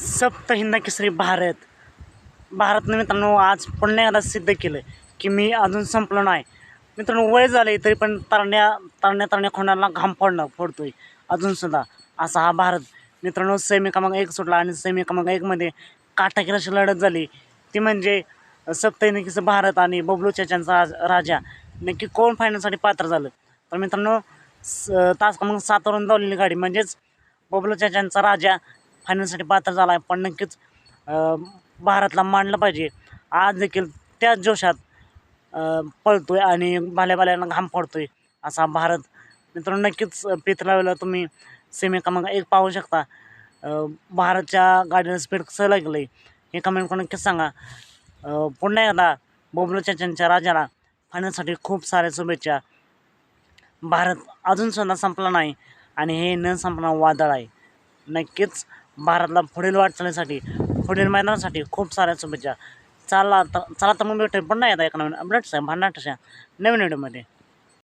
सप्त हिंद केसरी भारत. भारतनं मित्रांनो आज पुन्हा एकदा सिद्ध केलं की मी अजून संपलो नाही. मित्रांनो वय झाले तरी पण तरण्या तरण्या तरण्या खोंडाला घाम फोडणं फोडतोय. अजूनसुद्धा असा हा भारत. मित्रांनो सेमी क्रमांक एक सुटला आणि सेमी क्रमांक एकमध्ये काटाकीर अशी लढत झाली. ती म्हणजे सप्तहिंदकीचं भारत आणि बबलू चेचांचा राजा. नक्की कोण फायनलसाठी पात्र झालं? तर मित्रांनो स तास क्रमांक सातवरून धावलेली गाडी म्हणजेच बबलू चेचांचा राजा. फायनलसाठी पात्र झाला आहे. पण नक्कीच भारतला मांडलं पाहिजे. आज देखील त्याच जोशात अं, पळतोय आणि भाल्या भाल्याला घाम पडतोय असा भारत. मित्रांनो नक्कीच पित तुम्ही सेमी क्रमांक एक पाहू शकता. भारतच्या गाडीला स्पीड कसं लागलं आहे हे कमेंट करून नक्कीच सांगा. पुन्हा एकदा बबलू चाचांच्या राजाला फायनलसाठी खूप साऱ्या शुभेच्छा. भारत अजूनसुद्धा संपला नाही आणि हे न संपणार वादळ आहे. नक्कीच भारतला पुढील वाटचालीसाठी पुढील मैदानासाठी खूप साऱ्या शुभेच्छा. चला तर चला तर मग भेटेल नाही येता एका नवीन अपडेट्स आहे भन्नाट नवीन व्हिडिओमध्ये